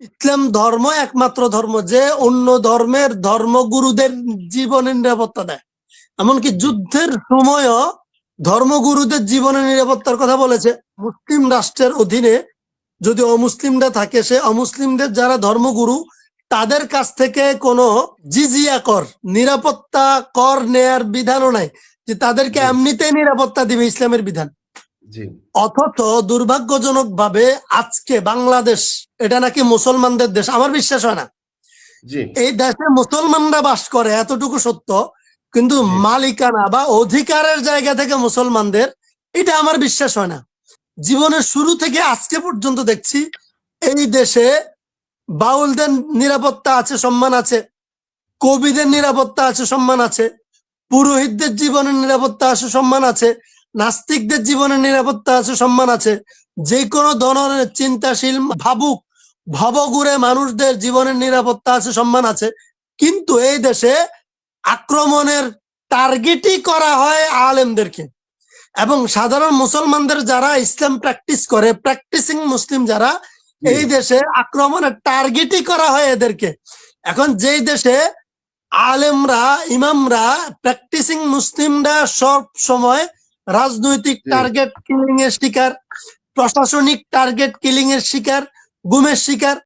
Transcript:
ইসলাম ধর্ম একমাত্র ধর্ম যে অন্য ধর্মের ধর্মগুরুদের জীবনের নিরাপত্তা দেয়। এমনকি যুদ্ধের সময়ও ধর্মগুরুদের জীবনের নিরাপত্তার কথা বলেছে। মুসলিম রাষ্ট্রের অধীনে যদি অমুসলিমরা থাকে সে অমুসলিমদের যারা ধর্মগুরু তাদের কাছ থেকে কোনো জিজিয়া কর নিরাপত্তা কর নেয়ার বিধানও নাই যে তাদেরকে। এমনিতেই নিরাপত্তা দিবে ইসলামের বিধান। অথচ দুর্ভাগ্যজনক ভাবে আজকে বাংলাদেশ এটা নাকি মুসলমানদের দেশ আমার বিশ্বাস হয় না। এই দেশে মুসলমানরা বাস করে এতটুকু সত্য কিন্তু মালিকানা বা অধিকারের জায়গা থেকে মুসলমানদের এটা আমার বিশ্বাস হয় না। জীবনের শুরু থেকে আজকে পর্যন্ত দেখছি এই দেশে বাউলদের নিরাপত্তা আছে সম্মান আছে কবিদের নিরাপত্তা আছে সম্মান আছে পুরোহিতদের জীবনের নিরাপত্তা আছে সম্মান আছে নাস্তিকদের জীবনের নিরাপত্তা আছে সম্মান আছে। যে কোনো ধরনের চিন্তাশীল ভাবুক ভবগুড়ে মানুষদের জীবনের নিরাপত্তা আছে সম্মান আছে। কিন্তু এই দেশে আক্রমণের টার্গেটই করা হয় আলেমদেরকে। এবং সাধারণ মুসলমানদের যারা ইসলাম প্র্যাকটিস করে প্র্যাকটিসিং মুসলিম যারা এই দেশে আক্রমণের টার্গেটই করা হয় এদেরকে। এখন যেই দেশে আলেমরা ইমামরা প্র্যাকটিসিং মুসলিমরা সব সময় রাজনৈতিক টার্গেট কিলিং এর শিকার প্রশাসনিক টার্গেট কিলিং এর শিকার গুমের শিকার